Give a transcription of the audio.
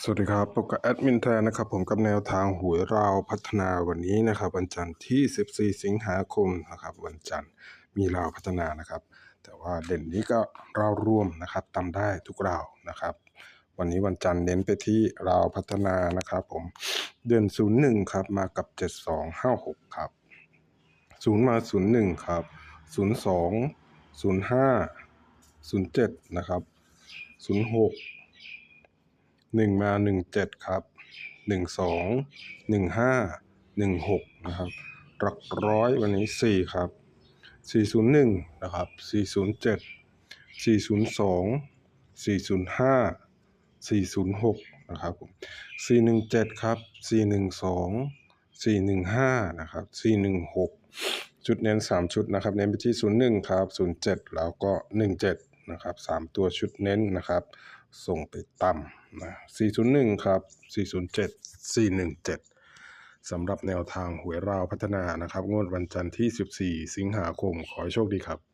สวัสดีครับพบกับแอดมินแทนนะครับผมกับแนวทางหวยราวพัฒนาวันนี้นะครับ วันจันทร์ที่ 14 สิงหาคมนะครับวันจันทร์มีราวพัฒนานะครับ แต่ว่าเด่นนี้ก็ราวร่วมนะครับตามได้ทุกราวนะครับ วันนี้วันจันทร์เน้นไปที่ราวพัฒนานะครับ ผมเดือน01 ครับมากับ 7256 ครับศูนย์มาศูนย์หนึ่งครับศูนย์สองศูนย์ห้าศูนย์เจ็ดนะครับศูนย์ หนึ่งมาหนึ่งเจ็ดครับหนึ่งสองหนึ่งห้าหนึ่งหกนะครับหลักร้อยวันนี้สี่ครับสี่ศูนย์หนึ่งนะครับสี่ศูนย์เจ็ดสี่ศูนย์สองสี่ศูนย์ห้าสี่ศูนย์หกนะครับผมสี่หนึ่งเจ็ดครับสี่หนึ่งสองสี่หนึ่งห้านะครับสี่หนึ่งหกชุดเน้น3ชุดนะครับ เน้นไปที่01ครับ07แล้วก็17น นะครับ3ตัวชุดเน้นนะครับ ส่งไปต่ำนะ401ครับ407 417สำหรับแนวทางหวยราวพัฒนานะครับ งวดวันจันทร์ที่ 14 สิงหาคม ขอให้โชคดีครับ